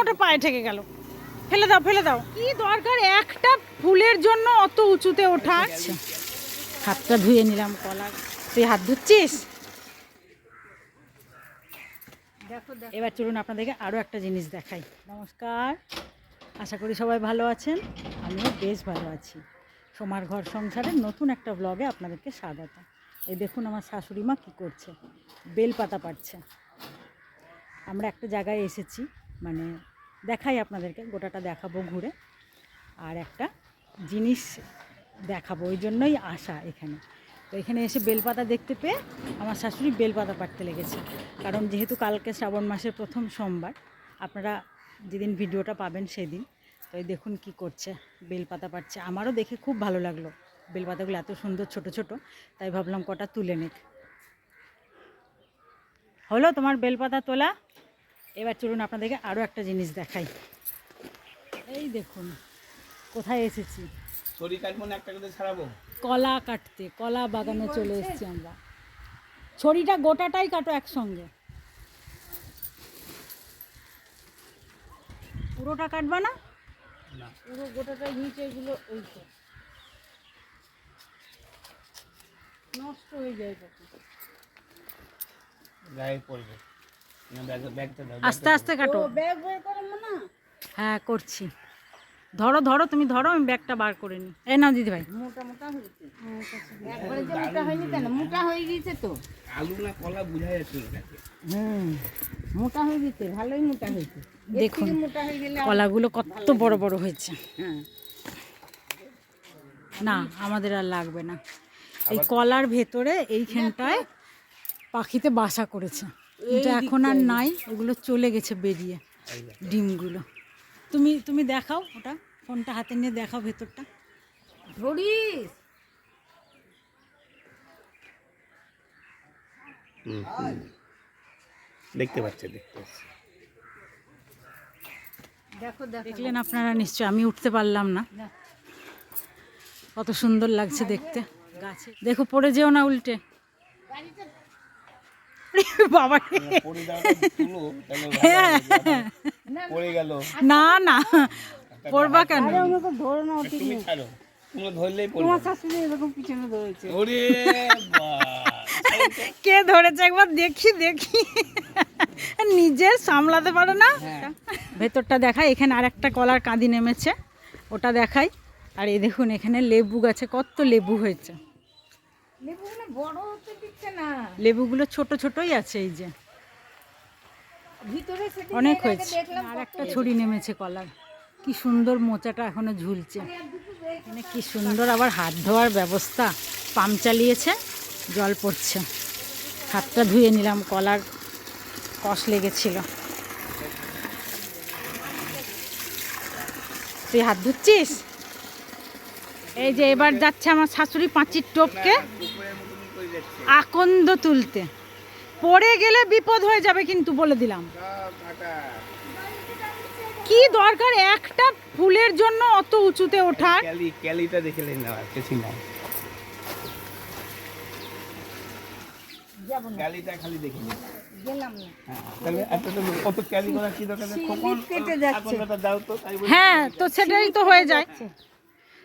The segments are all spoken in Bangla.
ওটা পায়ে ঠেকে গেল। ফেলে দাও ফেলে দাও। কি দরকার? একটা ফুলের জন্য অত উঁচুতে ওঠা। হাতটা ধুয়ে নিলাম কলা তুই হাত ধুচ্ছিস? এবার চলুন আপনাদেরকে আরও একটা জিনিস দেখাই। নমস্কার। আশা করি সবাই ভালো আছেন। আমিও বেশ ভালো আছি। সোমার ঘর সংসারের নতুন একটা ব্লগে আপনাদেরকে স্বাগত। এই দেখুন আমার শাশুড়ি মা কী করছে। বেল পাতা পাচ্ছে আমরা একটা জায়গায় এসেছি। মানে দেখাই আপনাদেরকে, গোটাটা দেখাবো ঘুরে। আর একটা জিনিস দেখাবো, ওই জন্যই আসা এখানে। তো এখানে এসে বেলপাতা দেখতে পেয়ে আমার শাশুড়ি বেলপাতা পাড়তে লেগেছে। কারণ যেহেতু কালকে শ্রাবণ মাসের প্রথম সোমবার, আপনারা যেদিন ভিডিওটা পাবেন সেদিন। তো দেখুন কি করছে, বেলপাতা পাড়ছে। আমারও দেখে খুব ভালো লাগল বেলপাতাগুলো, এত সুন্দর ছোট ছোট। তাই ভাবলাম কটা তুলে নেক। হলো তোমার বেলপাতা তোলা? এবার চলুন আপনাদেরকে আরও একটা জিনিস দেখাই। এই দেখুন কোথায় এসেছি? শরীর কাটবো না একটা করে ছাড়াবো? কলা কাটতে কলা বাগানে চলে এসেছি আমরা। ছড়িটা গোটাটাই কাটো একসঙ্গে। পুরোটা কাটবা না? না। পুরো গোটাটাই নিচে এগুলো ওই নষ্ট হয়ে যায় গায়ে পড়বে। আস্তে আস্তে কাটো। না হ্যাঁ করছি। ধরো ধরো তুমি ধরো আমি ব্যাগটা বার করে নিই। এই নাও দিদি ভাই মোটা মোটা হয়েছে। একবারে যে মোটা হয়নি কেন? মোটা হয়ে গেছে তো। আলু না কলা বুঝা যাচ্ছে না হুম মোটা হয়ে গেছে ভালোই মোটা হয়েছে। দেখুন মোটা হয়ে গেলে কলাগুলো কত বড় বড় হয়েছে। হ্যাঁ। না আমাদের আর লাগবে না। এই কলার ভেতরে এইখানটায় পাখিতে বাসা করেছে। কিন্তু এখন আর নাই ওগুলো চলে গেছে বেরিয়ে ডিমগুলো। তুমি তুমি দেখাও ওটা ফোনটা হাতে নিয়ে দেখাও ভেতরটা। ধরিস। দেখতে পাচ্ছে দেখতে পাচ্ছে। দেখো দেখো। দেখলেন আপনারা নিশ্চয় আমি উঠতে পারলাম না। কত সুন্দর লাগছে দেখতে। গাছে। দেখো পড়ে যেও না উল্টে। বাবা পড়ে ভালো হবে। পড়ে গেল। না না। পড়বা কেন? ধরো না তুমি ছাড়ো। তুমি ধরলেই পড়বে। তোমার শাশুড়ি এরকম পিছনে ধরেছে। ওরে বাস। কে ধরেছে একবার দেখি দেখি। নিজে সামলাতে পারে না? ভেতরটা দেখাই এখানে আর একটা কলার কাঁদি নেমেছে। ওটা দেখাই। আর এই দেখুন এখানে লেবু গাছে কত লেবু হয়েছে। লেবুগুলো বড় হতে দিচ্ছে না। লেবুগুলো ছোট ছোটই আছে এই যে। ভিতরে অনেক হয়েছে। আর একটা ছড়ি নেমেছে কলার। কি সুন্দর মোচাটা এখনও ঝুলছে। এখানে কি সুন্দর আবার হাত ধোয়ার ব্যবস্থা। পাম্প চালিয়েছে জল পড়ছে। হাতটা ধুয়ে নিলাম কলার কষ লেগেছিল। তুই হাত ধুচ্ছিস? এই যে এবার যাচ্ছে আমার শাশুড়ি পাঁচির টোপকে। আকন্দ তুলতে। পড়ে গেলে বিপদ হয়ে যাবে কিন্তু বলে দিলাম। কি দরকার একটা ফুলের জন্য অত উঁচুতে ওঠার? ক্যালিটা দেখে না আর কিছু না। ক্যালিটা খালি দেখে হ্যাঁ। হ্যাঁ তো সেটাই তো হয়ে যায়।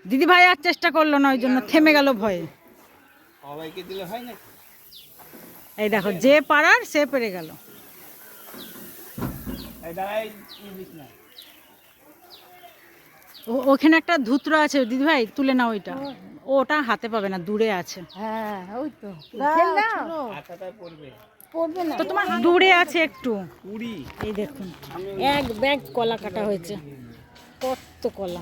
দিদি ভাই আর চেষ্টা করল না ওই জন্য থেমে গেল ভয়ে। সবাইকে দিলে হয় না এই দেখো যে পারার সে পেরে গেল। ওখানে একটা ধুতরা আছে দিদি ভাই তুলে নাও ওইটা। ওটা হাতে পাবে না দূরে আছে। হ্যাঁ ওই তো। পড়বে। পড়বে তো তোমার দূরে আছে একটু। এই দেখুন এক ব্যাগ কলা কাটা হয়েছে। কত কলা।